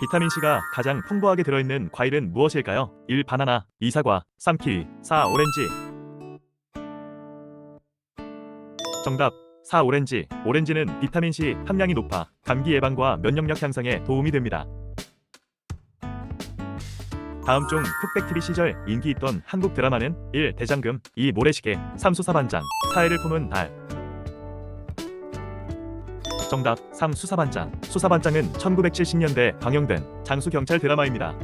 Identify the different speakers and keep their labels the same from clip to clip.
Speaker 1: 비타민C가 가장 풍부하게 들어있는 과일은 무엇일까요? 1. 바나나 2. 사과 3. 키위 4. 오렌지 정답 4. 오렌지 오렌지는 비타민C 함량이 높아 감기 예방과 면역력 향상에 도움이 됩니다. 다음 중 흑백TV 시절 인기 있던 한국 드라마는 1. 대장금 2. 모래시계 3. 수사반장 4. 해를 품은 달 정답 3. 수사반장 수사반장은 1970년대 방영된 장수경찰 드라마입니다.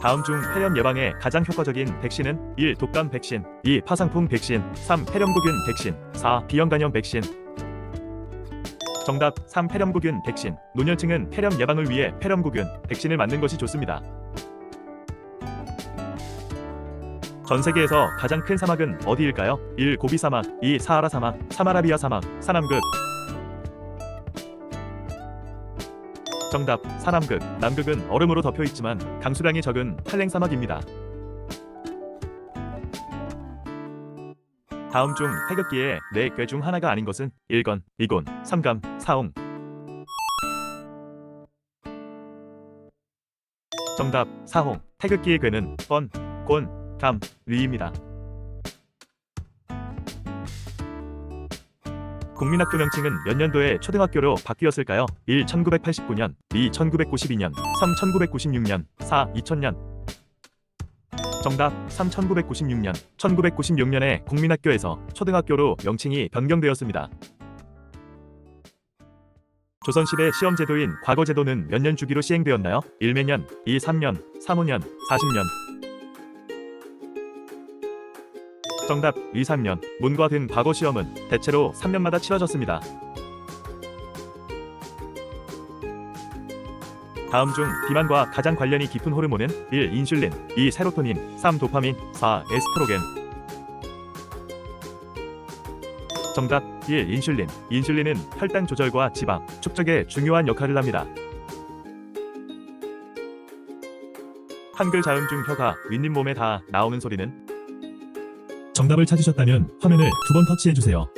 Speaker 1: 다음 중 폐렴 예방에 가장 효과적인 백신은 1. 독감 백신 2. 파상풍 백신 3. 폐렴구균 백신 4. 비형간염 백신 정답 3. 폐렴구균 백신 노년층은 폐렴 예방을 위해 폐렴구균 백신을 맞는 것이 좋습니다. 전 세계에서 가장 큰 사막은 어디일까요? 1. 고비 사막 2. 사하라 사막 3. 아라비아 사막 사남극 정답 사남극 남극은 얼음으로 덮여 있지만 강수량이 적은 한랭 사막입니다. 다음 중 태극기의 네궤중 하나가 아닌 것은 1건, 2곤, 3감, 4홍 정답 4홍 태극기의 궤는 번, 곤, 감, 리입니다. 국민학교 명칭은 몇 년도에 초등학교로 바뀌었을까요? 1. 1989년 2. 1992년 3. 1996년 4. 2000년 정답 3. 1996년 1996년에 국민학교에서 초등학교로 명칭이 변경되었습니다. 조선시대 시험제도인 과거제도는 몇 년 주기로 시행되었나요? 1. 매년 2. 3년 3. 5년 40년 정답 2, 3년 문과 등 과거 시험은 대체로 3년마다 치러졌습니다. 다음 중 비만과 가장 관련이 깊은 호르몬은 1. 인슐린 2. 세로토닌 3. 도파민 4. 에스트로겐 정답 1. 인슐린 인슐린은 혈당 조절과 지방 축적에 중요한 역할을 합니다. 한글 자음 중 혀가 윗님 몸에 다 나오는 소리는
Speaker 2: 정답을 찾으셨다면 화면을 두 번 터치해주세요.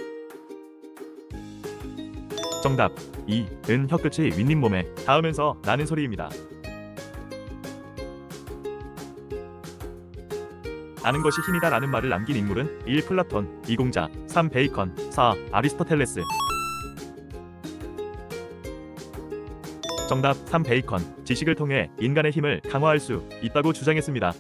Speaker 1: 정답 2. 은 혀끝이 윗님 몸에 닿으면서 나는 소리입니다. 아는 것이 힘이다 라는 말을 남긴 인물은 1. 플라톤 2. 공자 3. 베이컨 4. 아리스토텔레스 정답 3. 베이컨 지식을 통해 인간의 힘을 강화할 수 있다고 주장했습니다.